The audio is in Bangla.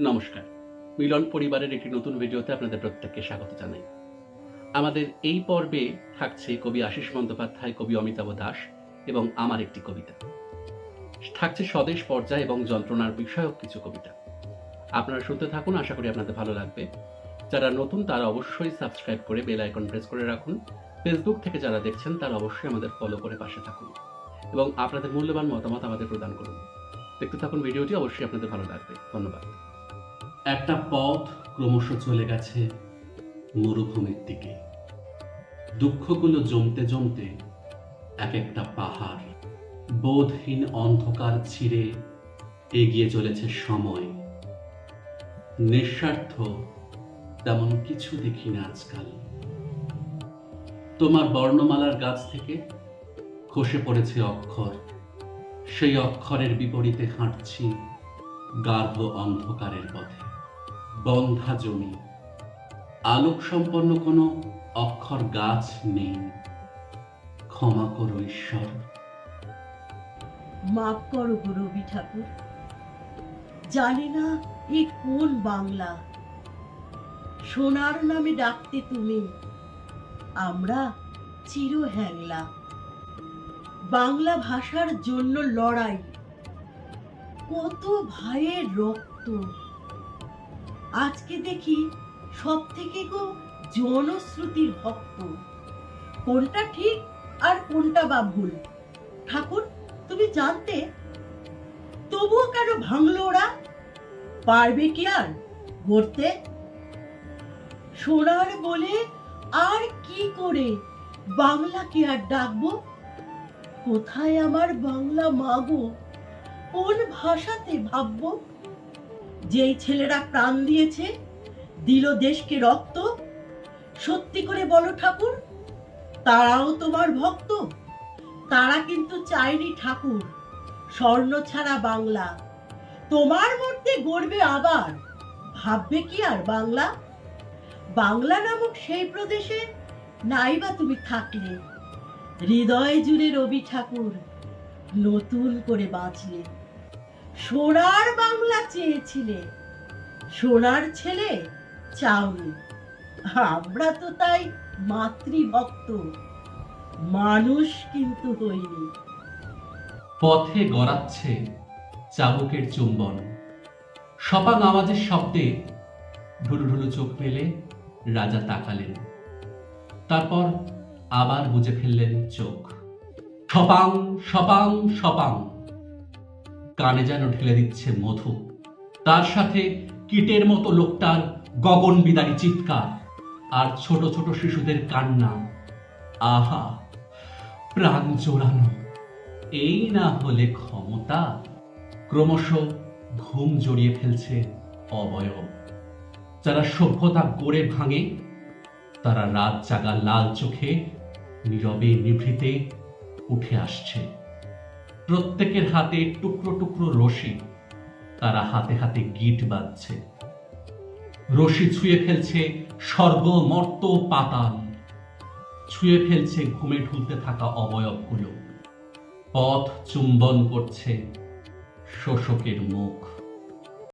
নমস্কার। মিলন পরিবারের একটি নতুন ভিডিওতে আপনাদের প্রত্যেককে স্বাগত জানাই। আমাদের এই পর্বে থাকছে কবি আশিস বন্দ্যোপাধ্যায়, কবি অমিতাভ দাস এবং আমার একটি কবিতা। থাকছে স্বদেশ পর্যায় এবং যন্ত্রণার বিষয়ক কিছু কবিতা। আপনারা শুনতে থাকুন, আশা করি আপনাদের ভালো লাগবে। যারা নতুন, তারা অবশ্যই সাবস্ক্রাইব করে বেল আইকন প্রেস করে রাখুন। ফেসবুক থেকে যারা দেখছেন, তারা অবশ্যই আমাদের ফলো করে পাশে থাকুন এবং আপনাদের মূল্যবান মতামত আমাদের প্রদান করুন। দেখতে থাকুন ভিডিওটি, অবশ্যই আপনাদের ভালো লাগবে। ধন্যবাদ। একটা পথ ক্রমশ চলে গেছে মরুভূমির দিকে। দুঃখগুলো জমতে জমতে এক একটা পাহাড়, বোধহীন অন্ধকার ছিঁড়ে এগিয়ে চলেছে সময়। নিঃস্বার্থ তেমন কিছু দেখি না আজকাল। তোমার বর্ণমালার গাছ থেকে খসে পড়েছে অক্ষর। সেই অক্ষরের বিপরীতে হাঁটছি গাঢ় অন্ধকারের পথে। বন্ধা জমি আলোক সম্পন্ন কোনো অক্ষর গাছ নেই। ক্ষমা করো ঈশ্বর। মাফ করো গো রবি ঠাকুর। জানি না এ কোন বাংলা। সোনার নামে ডাকতে তুমি, আমরা চির হ্যাংলা বাংলা ভাষার জন্য লড়াই, কত ভাইয়ের রক্ত। আজকে দেখি সব থেকে গো জনশ্রুতির ভক্ত। কোনটা ঠিক আর কোনটা বা ভুল? ঠাকুর, তুমি জানতে? তবুও কেন ভাঙলো ওরা? পারবে কি আর গড়তে? সোনার বলে আর কি করে বাংলাকে আর ডাকবো? কোথায় আমার বাংলা মাগো? কোন ভাষাতে ভাববো? যেই ছেলেরা প্রাণ দিয়েছে, দিল দেশকে রক্ত। সত্যি করে বলো ঠাকুর, তারাও তোমার ভক্ত। তারা কিন্তু চায়নি ঠাকুর, স্বর্ণ ছাড়া বাংলা। তোমার মধ্যে গড়বে আবার, ভাববে কি আর বাংলা? বাংলা নামক সেই প্রদেশে নাইবা তুমি থাকলে। হৃদয় জুড়ে রবি ঠাকুর, নতুন করে বাঁচলে। সোনার বাংলা চেয়েছিলে। সোনার ছেলে চাওনি আমরা তো তাই মাতৃভক্ত। মানুষ কিন্তু হইনি। পথে গড়াচ্ছে চাবুকের চুম্বন। সপা নামাজের শব্দে ঢুলু ঢুলু চোখ মেলে রাজা তাকালেন। তারপর আবার বুঝে ফেললেন চোখ। সপাং সপাং সপাং। কানে যেন ঢেলে দিচ্ছে মধু। তার সাথে কীটের মতো লোকটার গগন বিদারী চিৎকার আর ছোট ছোট শিশুদের কান্না। আহা, প্রাণ জোড়ানো। এই না হলে ক্ষমতা? ক্রমশ ঘুম জড়িয়ে ফেলছে অবয়ব। যারা সভ্যতা গড়ে ভাঙে, তারা রাত জাগা লাল চোখে নীরবে নিভৃতে উঠে আসছে। প্রত্যেকের হাতে টুকরো টুকরো রশি। তারা হাতে হাতে গিট বাঁধছে। রশি ছুঁয়ে ফেলছে স্বর্গ মর্ত পাতাল। ছুঁয়ে ফেলছে ঘুমে ঢুলতে থাকা অবয়বগুলো। পথ চুম্বন করছে শোষকের মুখ।